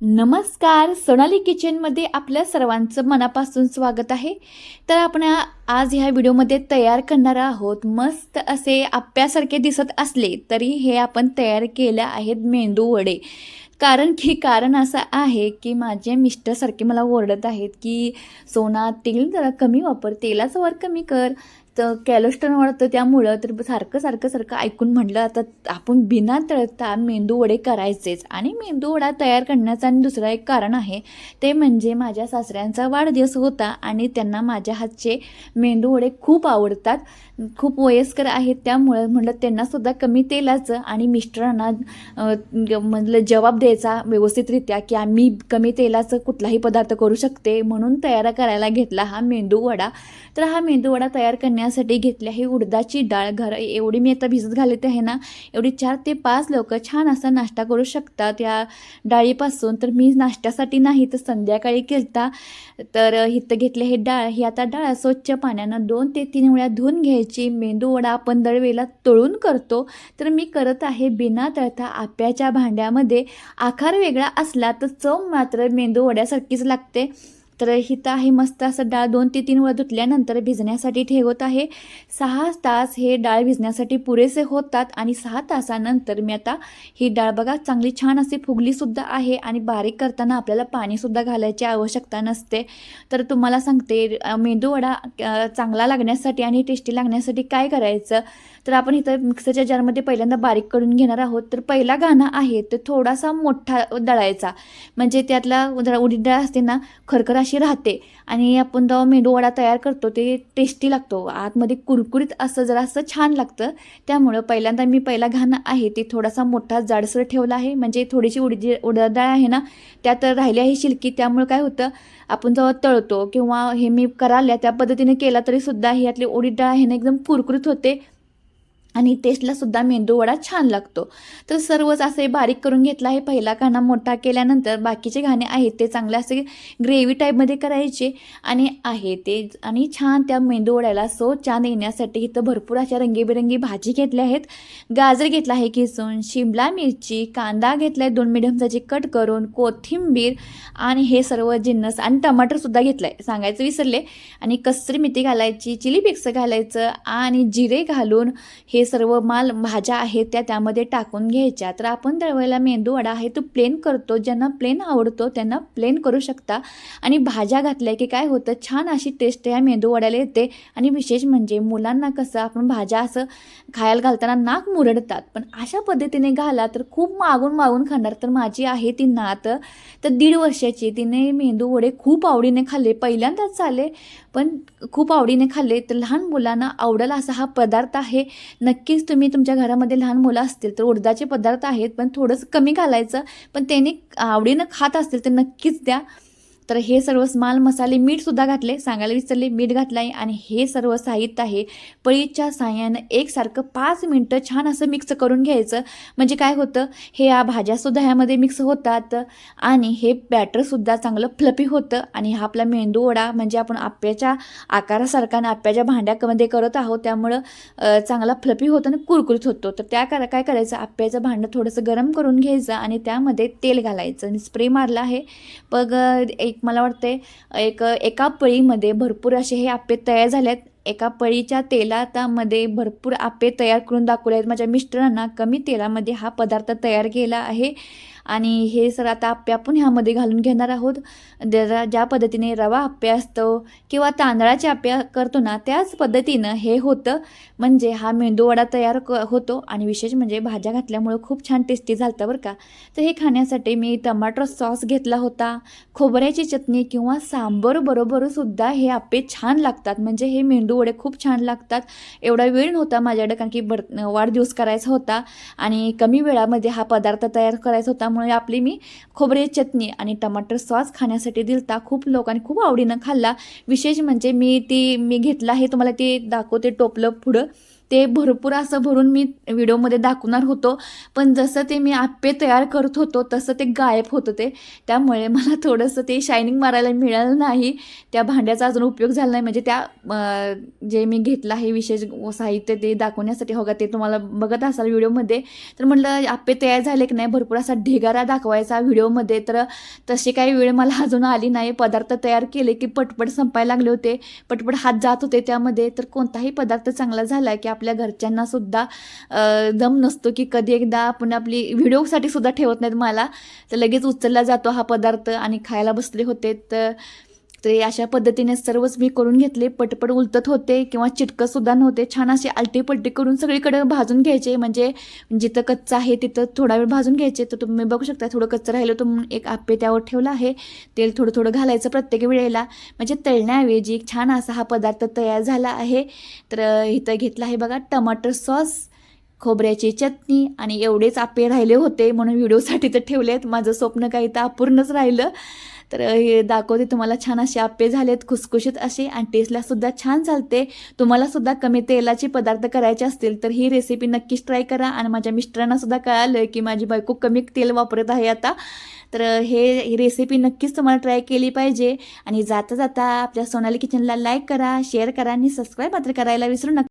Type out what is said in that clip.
नमस्कार सोनाली किचनमध्ये आपल्या सर्वांचं मनापासून स्वागत आहे. तर आपण आज ह्या व्हिडिओमध्ये तयार करणार आहोत मस्त असे आप्यासारखे दिसत असले तरी हे आपण तयार केले आहेत मेंदू वडे. कारण की कारण असं आहे की माझे मिस्टरसारखे मला ओरडत आहेत की सोना तेल जरा कमी वापर तेलाचा वर कमी कर. तर कॅलोस्ट्रॉल वाढतं त्यामुळं तर सारखं सारखं सारखं ऐकून म्हटलं आता आपण बिना तळता मेंदू वडे करायचेच. आणि मेंदू वडा तयार करण्याचं आणि दुसरं एक कारण आहे ते म्हणजे माझ्या सासऱ्यांचा वाढदिवस होता आणि त्यांना माझ्या हातचे मेंदू वडे खूप आवडतात. खूप वयस्कर आहेत त्यामुळं म्हटलं त्यांनासुद्धा कमी तेलाचं आणि मिस्टरांना म्हटलं जबाब द्यायचा व्यवस्थितरित्या की आम्ही कमी तेलाचं कुठलाही पदार्थ करू शकते म्हणून तयार करायला घेतला हा मेंदू वडा. तर हा मेंदू वडा तयार करण्यासाठी घेतली आहे उडदाची डाळ घर एवढी मी आता भिजत घालत आहे ना एवढी चार ते पाच लोक छान असा नाश्ता करू शकतात या डाळीपासून. तर मी नाश्त्यासाठी नाही तर संध्याकाळी केलता. तर इथं घेतली हे डाळ. ही आता डाळ स्वच्छ पाण्यानं दोन ते तीन वेळा धुवून घ्यायची. मेंदू वडा आपण दरवेळेला तळून करतो. तर मी करत आहे बिना तळता आप्याच्या भांड्यामध्ये. आकार वेगळा असला तर चव मात्र मेंदू वड्यासारखीच लागते. तर हिथं आहे मस्त असं डाळ दोन ते तीन वेळा धुतल्यानंतर भिजण्यासाठी ठेवत आहे. सहा तास हे डाळ भिजण्यासाठी पुरेसे होतात आणि सहा तासानंतर मी आता ही डाळ बघा चांगली छान अशी फुगलीसुद्धा आहे आणि बारीक करताना आपल्याला पाणीसुद्धा घालायची आवश्यकता नसते. तर तुम्हाला सांगते मेंदूवडा चांगला लागण्यासाठी आणि टेस्टी लागण्यासाठी काय करायचं? तर आपण इथं मिक्सरच्या जारमध्ये पहिल्यांदा बारीक करून घेणार आहोत. तर पहिला गाणं आहे तर थोडासा मोठा दळायचा. म्हणजे त्यातला जरा उडीद डाळ असते ना खरखर अशी राहते. आणि आपण जेव्हा मेंदू वडा तयार करतो ते टेस्टी लागतो. आतमध्ये कुरकुरीत असं जरा असं छान लागतं. त्यामुळं पहिल्यांदा मी पहिला घाण आहे ते थोडासा मोठा जाडसर ठेवला आहे. म्हणजे थोडीशी उडजी उडद डाळ आहे ना त्यात राहिली आहे शिलकी. त्यामुळे काय होतं आपण जेव्हा तळतो किंवा हे मी कराल्या त्या पद्धतीने केला तरी सुद्धा ही यातली उडीद डाळ आहे ना एकदम कुरकुरीत होते. आणि टेस्टला सुद्धा मेंदू वडा छान लागतो. तर सर्वच असे बारीक करून घेतला आहे. पहिला खाना मोठा केल्यानंतर बाकीचे घाणे आहेत ते चांगले असे ग्रेव्ही टाईपमध्ये करायचे आणि आहे ते. आणि छान त्या मेंदू वड्याला सो छान येण्यासाठी इथं भरपूर अशा रंगीबेरंगी भाजी घेतल्या आहेत. गाजर घेतला आहे किसून शिमला मिरची कांदा घेतला आहे दोन मिडियम साईजचे कट करून कोथिंबीर आणि हे सर्व जिन्नस आणि टमाटरसुद्धा घेतलं आहे सांगायचं विसरले. आणि कसरी मेथी घालायची चिली मिक्स घालायचं आणि जिरे घालून हे सर्व माल भाज्या आहेत त्या त्यामध्ये टाकून घ्यायच्या. तर आपण दळवायला मेंदू वडा आहे तो प्लेन करतो. ज्यांना प्लेन आवडतो त्यांना प्लेन करू शकता. आणि भाज्या घातल्या की काय होतं? छान अशी टेस्ट या मेंदू वड्याला येते. आणि विशेष म्हणजे मुलांना कसं आपण भाज्या असं खायला घालताना नाक मुरडतात. पण अशा पद्धतीने घाला तर खूप मागून मागून खाणार तर माझी आहे ती नात. तर दीड वर्षाची तिने मेंदू वडे खूप आवडीने खाल्ले. पहिल्यांदाच चाले पण खूप आवडीने खाल्ले. तर लहान मुलांना आवडेल असा हा पदार्थ आहे. नक्कीच तुम्ही तुमच्या घरामध्ये लहान मुलं असतील तर उडदाचे पदार्थ आहेत पण थोडंसं कमी घालायचं. पण त्यांनी आवडीनं खात असतील तर नक्कीच द्या. तर हे सर्व स्माल मसाले मीठसुद्धा घातले सांगायला विसरले मीठ घातलं आहे आणि हे सर्व साहित्य आहे. पळीच्या साह्यानं एकसारखं पाच मिनटं छान असं मिक्स करून घ्यायचं. म्हणजे काय होतं हे या भाज्यासुद्धा ह्यामध्ये मिक्स होतात आणि हे बॅटरसुद्धा चांगलं फ्लपी होतं आणि हा आपला मेंदू वडा म्हणजे आपण आप्याच्या आकारासारखा आणि आप्याच्या भांड्यामध्ये करत आहोत त्यामुळं चांगला फ्लपी होतो आणि कुरकुरीत होतो. तर त्या करा काय करायचं आप्याचं भांडं थोडंसं गरम करून घ्यायचं आणि त्यामध्ये तेल घालायचं आणि स्प्रे मारला आहे. पग एक एक मला वाटते एक एका पळीमध्ये भरपूर असे हे आप्पे तयार झालेत. एका पळीच्या तेलातामध्ये भरपूर आप्पे तयार करून दाखवले आहेत. माझ्या मिस्टरांना कमी तेलामध्ये हा पदार्थ तयार केला आहे. आणि हे सर आता आप्पे आपण ह्यामध्ये घालून घेणार आहोत. जरा ज्या पद्धतीने रवा आप्पे असतो किंवा तांदळाचे आप्पे करतो ना त्याच पद्धतीनं हे होतं. म्हणजे हा मेंदूवडा तयार क होतो आणि विशेष म्हणजे भाज्या घातल्यामुळं खूप छान टेस्टी झालं बरं का. तर हे खाण्यासाठी मी टमाटर सॉस घेतला होता. खोबऱ्याची चटणी किंवा सांबर बरोबरसुद्धा हे आप्पे छान लागतात. म्हणजे हे मेंदू वडे खूप छान लागतात. एवढा वेळ नव्हता माझ्याकडे कारण की बर वाढदिवस करायचा होता आणि कमी वेळामध्ये हा पदार्थ तयार करायचा होता. त्यामुळे आपली मी खोबरे चटणी आणि टमाटर सॉस खाण्यासाठी दिलता. खूप लोकांनी खूप आवडीनं खाल्ला. विशेष म्हणजे मी ती मी घेतला आहे तुम्हाला ते दाखवते टोपलं पुढं. ते भरपूर असं भरून मी व्हिडिओमध्ये दाखवणार होतो. पण जसं ते मी आप्पे तयार करत होतो तसं ते गायब होतं ते त्यामुळे मला थोडंसं ते शायनिंग मारायला मिळालं नाही. त्या भांड्याचा अजून उपयोग झाला नाही. म्हणजे त्या जे मी घेतलं आहे विशेष साहित्य ते दाखवण्यासाठी होगा ते तुम्हाला बघत असाल व्हिडिओमध्ये. तर म्हटलं आप्पे तयार झाले की नाही? भरपूर असा ढिगारा दाखवायचा व्हिडिओमध्ये. तर तशी काही वेळ मला अजून आली नाही. पदार्थ तयार केले की पटपट संपायला लागले होते. पटपट हात जात होते त्यामध्ये. तर कोणताही पदार्थ चांगला झाला की आपल्या घरच्यांना सुद्धा दम नसतो की कधी एकदा आपण आपली व्हिडिओसाठी सुद्धा ठेवत नाहीत मला. तर लगेच उचलला जातो हा पदार्थ आणि खायला बसले होते. तर ते अशा पद्धतीने सर्वच मी करून घेतले. पटपट उलटत होते किंवा चिटकत सुद्धा नव्हते. छान असे आलटी पलटी करून सगळीकडे भाजून घ्यायचे. म्हणजे जिथं कच्चं आहे तिथं थोडा वेळ भाजून घ्यायचे. तर तुम्ही बघू शकता थोडं कच्चं राहिलं तर म्हणून एक आप्पे त्यावर ठेवलं आहे. तेल थोडं थोडं घालायचं प्रत्येक वेळेला. म्हणजे तळण्याऐवजी छान असा हा पदार्थ तयार झाला आहे. तर इथं घेतला आहे बघा टमाटर सॉस. खोबऱ्याची चटणी आणि एवढेच आप्पे राहिले होते म्हणून व्हिडिओसाठी तर ठेवले आहेत माझं स्वप्न काही तर अपूर्णच राहिलं. तर हे दाखवते तुम्हाला छान असे आप्पे झालेत खुसखुशीत असे आणि टेस्टलासुद्धा छान चालते. तुम्हालासुद्धा कमी तेलाचे पदार्थ करायचे असतील तर ही रेसिपी नक्कीच ट्राय करा आणि माझ्या मिस्टरांनासुद्धा कळालं की माझी बायको कमी तेल वापरत आहे आता. तर हे ही रेसिपी नक्कीच तुम्हाला ट्राय केली पाहिजे आणि जाता जाता आपल्या सोनाली किचनला लाईक करा शेअर करा आणि सबस्क्राईब मात्र करायला विसरू नका.